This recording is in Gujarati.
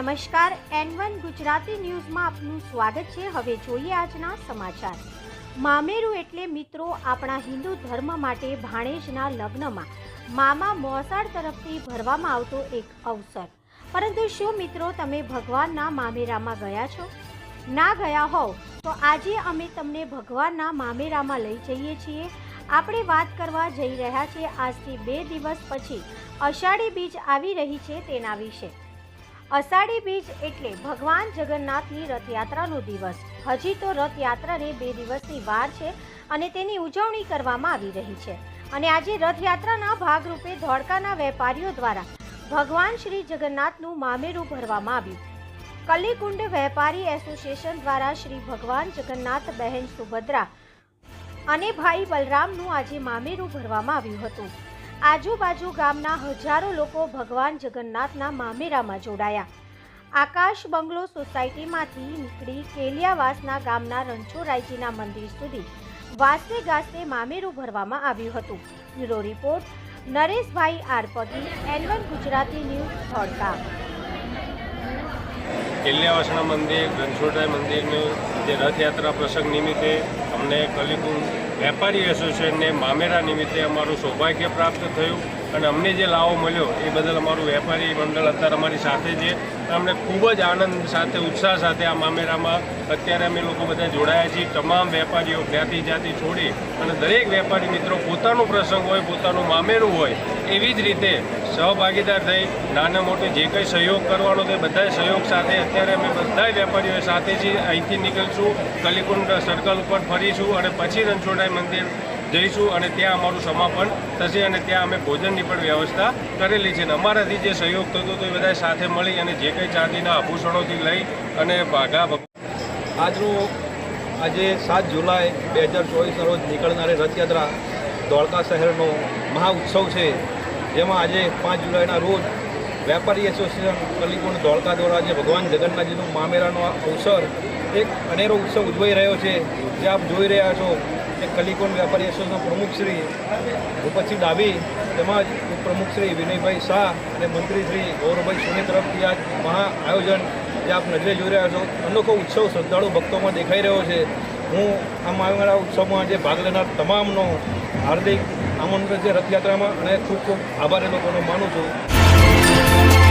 નમસ્કાર એન વન ગુજરાતી ન્યૂઝમાં આપનું સ્વાગત છે. હવે જોઈએ આજના સમાચાર. મામેરું એટલે મિત્રો આપણા હિન્દુ ધર્મ માટે ભાણેજના લગ્નમાં. મામા મોસાળ તરફથી ભરવામાં આવતો એક અવસર. પરંતુ શું મિત્રો તમે ભગવાનના મામેરામાં ગયા છો? ના ગયા હોવ, તો આજે અમે તમને ભગવાનના મામેરામાં લઈ જઈએ છીએ. આપણે વાત કરવા જઈ રહ્યા છીએ. આજથી બે દિવસ પછી અષાઢી બીજ આવી રહી છે તેના વિશે. અષાઢી બીજ એટલે ભગવાન જગન્નાથની રથયાત્રાનો દિવસ. હજી તો રથયાત્રાને બે દિવસની વાર છે અને તેની ઉજવણી કરવામાં આવી રહી છે. અને આજે રથયાત્રાના ભાગરૂપે ધોળકાના વેપારીઓ દ્વારા ભગવાન શ્રી જગન્નાથનું મામેરું ભરવામાં આવ્યું. કલીકુંડ વેપારી એસોસિએશન દ્વારા શ્રી ભગવાન જગન્નાથ બહેન સુભદ્રા અને ભાઈ બલરામનું આજે મામેરું ભરવામાં આવ્યું હતું. આજુબાજુ ગામના હજારો લોકો ભગવાન જગન્નાથના મામેરામાં જોડાયા. આકાશ બંગલો સોસાયટીમાંથી નીકળી કેલિયાવાસના ગામના રણછોડરાયજીના મંદિર સુધી વાસે ગાસે મામેરું ભરવામાં આવ્યું હતું. Bureau report, Nareshbhai આરપગી N one Gujarati news Dholka કેલિયાવાસના મંદિર, રણછોડરાય મંદિરનું જે રથયાત્રા પ્રસંગ નિમિત્તે અમને કલીપુર વેપારી એસોસિએશનને મામેરા નિમિત્તે અમારું સૌભાગ્ય પ્રાપ્ત થયું. અને અમને જે લાવો મળ્યો એ બદલ અમારું વેપારી મંડળ અત્યારે અમારી સાથે છે. અમને ખૂબ જ આનંદ સાથે, ઉત્સાહ સાથે આ મામેરામાં અત્યારે અમે લોકો બધા જોડાયા છીએ. તમામ વેપારીઓ જ્ઞાતિ જાતિ છોડી અને દરેક વેપારી મિત્રો પોતાનો પ્રસંગ હોય, પોતાનું મામેરું હોય, એવી જ રીતે સહભાગીદાર થઈ, નાના મોટે જે કંઈ સહયોગ કરવાનો તે બધાય સહયોગ સાથે અત્યારે અમે બધાય વેપારીઓ સાથે છીએ. અહીંથી નીકળશું, કલિકુંડ સર્કલ ઉપર ફરીશું અને પછી રણછોડાઈ મંદિર જઈશું અને ત્યાં અમારું સમાપન થશે અને ત્યાં અમે ભોજનની પણ વ્યવસ્થા કરેલી છે. અને અમારાથી જે સહયોગ થતો હતો એ બધા સાથે મળી અને જે કંઈ ચાંદીના આભૂષણોથી લઈ અને ભાગા આજનું આજે સાત જુલાઈ બે હજાર ચોવીસના રોજ નીકળનારી રથયાત્રા ધોળકા શહેરનો મહા ઉત્સવ છે. જેમાં આજે પાંચ જુલાઈના રોજ વેપારી એસોસિએશન કલીકુંડ ધોળકા દ્વારા જે ભગવાન જગન્નાથજીનું મામેરાનો અવસર એક અનેરો ઉત્સવ ઉજવાઈ રહ્યો છે. જે આપ જોઈ રહ્યા છો કે કલિકોન વેપારી એસોસિએશનના પ્રમુખ શ્રી ભૂપતસિંહ ડાભી તેમજ પ્રમુખશ્રી વિનયભાઈ શાહ અને મંત્રી શ્રી ગૌરવભાઈ સોની તરફથી આ મહા આયોજન જે આપ નજરે જોઈ રહ્યા છો. અનોખો ઉત્સવ શ્રદ્ધાળુ ભક્તોમાં દેખાઈ રહ્યો છે. હું આ મારા ઉત્સવમાં જે ભાગ લેનાર તમામનો હાર્દિક આમંત્રણ છે રથયાત્રામાં અને ખૂબ ખૂબ આભાર એ લોકોનો માનું છું.